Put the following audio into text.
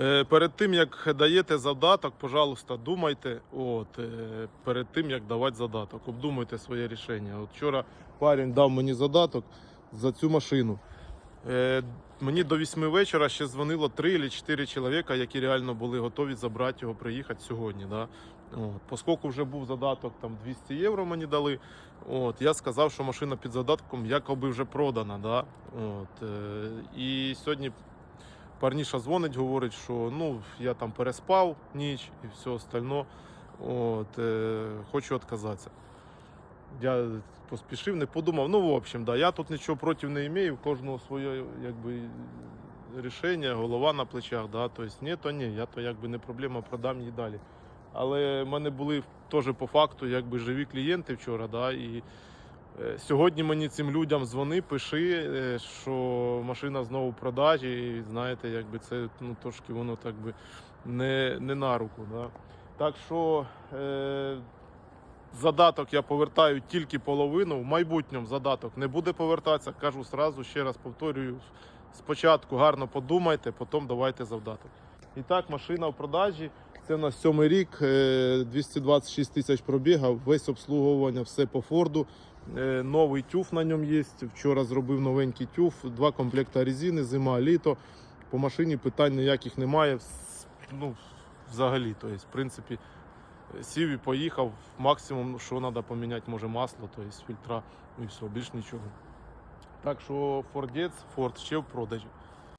Е, Перед тим як даєте завдаток, пожалуйста, думайте. От е, перед тим як давати задаток, обдумуйте своє рішення. От вчора парень дав мені задаток за цю машину. Е, Мені до 8 вечора ще дзвонило 3 чи 4 чоловіка, які реально були готові забрати його, приїхати сьогодні. Да? От. Поскольку вже був задаток, там 200 євро мені дали. От, я сказав, що машина під задатком якоби вже продана. Да? От, і сьогодні парніша дзвонить, говорить, що ну, я там переспав ніч і все остальне. От, е, хочу відказатися. Я поспішив, не подумав. Ну, в общем, да, я тут нічого проти не маю, в кожного своє якби, рішення, голова на плечах. Да, тобто, ні, то ні, я то якби не проблема, продам її далі. Але в мене були теж по факту якби, живі клієнти вчора. Да, і сьогодні мені цим людям дзвони, пиши, е, що машина знову в продажі, і знаєте, якби це ну, трошки воно так би не, не на руку. Да. Так що. Е, Задаток я повертаю тільки половину. В майбутньому задаток не буде повертатися. Кажу сразу, ще раз повторюю. Спочатку гарно подумайте, потім давайте завдаток. І так, машина в продажі. Це у нас сьомий рік, е, 226 тисяч пробігав, весь обслуговування, все по Форду. Е, Новий тюф на ньому є. Вчора зробив новенький тюф, два комплекти резини, зима, літо. По машині питань ніяких немає. Ну, взагалі, тобто, в принципі, сів і поїхав. Максимум, що треба поміняти, може масло, тобто фільтра і все, більш нічого. Так що Фордець, Форд ще в продажі.